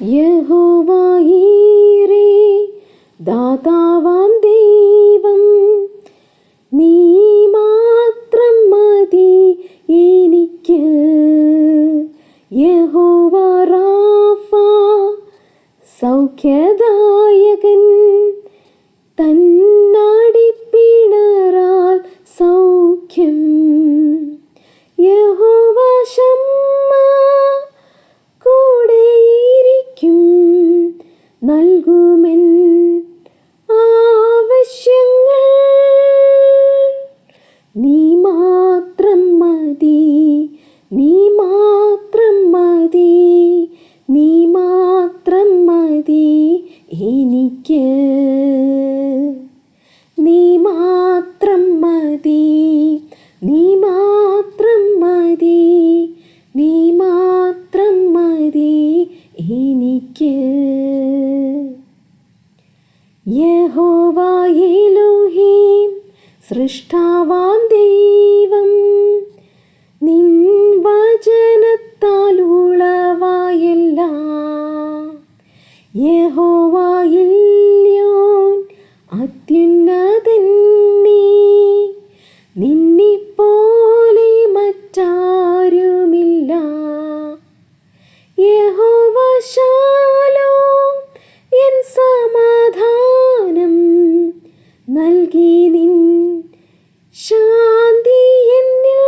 耶和华 നൽകുമെൻ ആവശ്യങ്ങൾ. നീ മാത്രം മതി നീ മാത്രം മതി നീ മാത്രം മതി എനിക്ക്. നീ മാത്രം മതി നീ സൃഷ്ടാവാം ദൈവം. നിൻ വചനത്താൽ ഉളവായെല്ലാം യഹോവായില്യോൻ അത്യുന്നതൻ നീ നിന്നിപ്പോലെ മറ്റാരുമില്ല. യഹോവശാലോ എൻ സമാധാനം നൽകി നിൻ ശാന്തി എന്നിൽ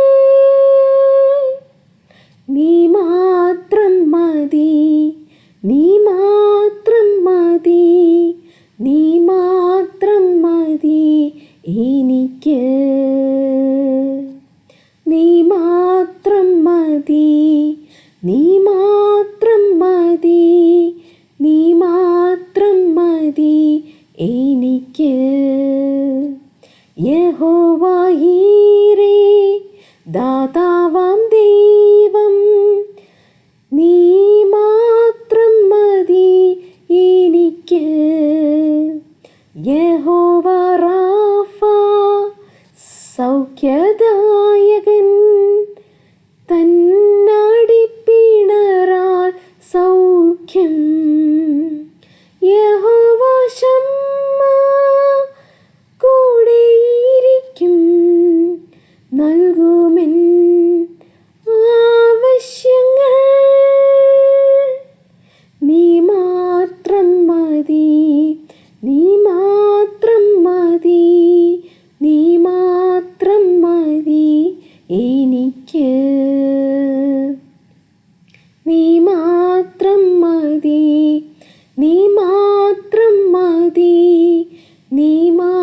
നീ മാത്രം മതി നീ മാത്രം മതി നീ മാത്രം മതി എനിക്ക്. നീ മാത്രം മതി നീ മാത്രം മതി നീ മാത്രം മതി എനിക്ക്. യഹോവായീരേ ദാതാവാം ദൈവം. നീ മാത്രം മതി എനിക്ക്. യഹോവ റാഫ സൗഖ്യദായകൻ. തന്നാടിപ്പിണറാൽ സൗഖ്യം. എനിക്ക് നീ മാത്രം മതി നീ മാത്രം മതി നീ മാത്രം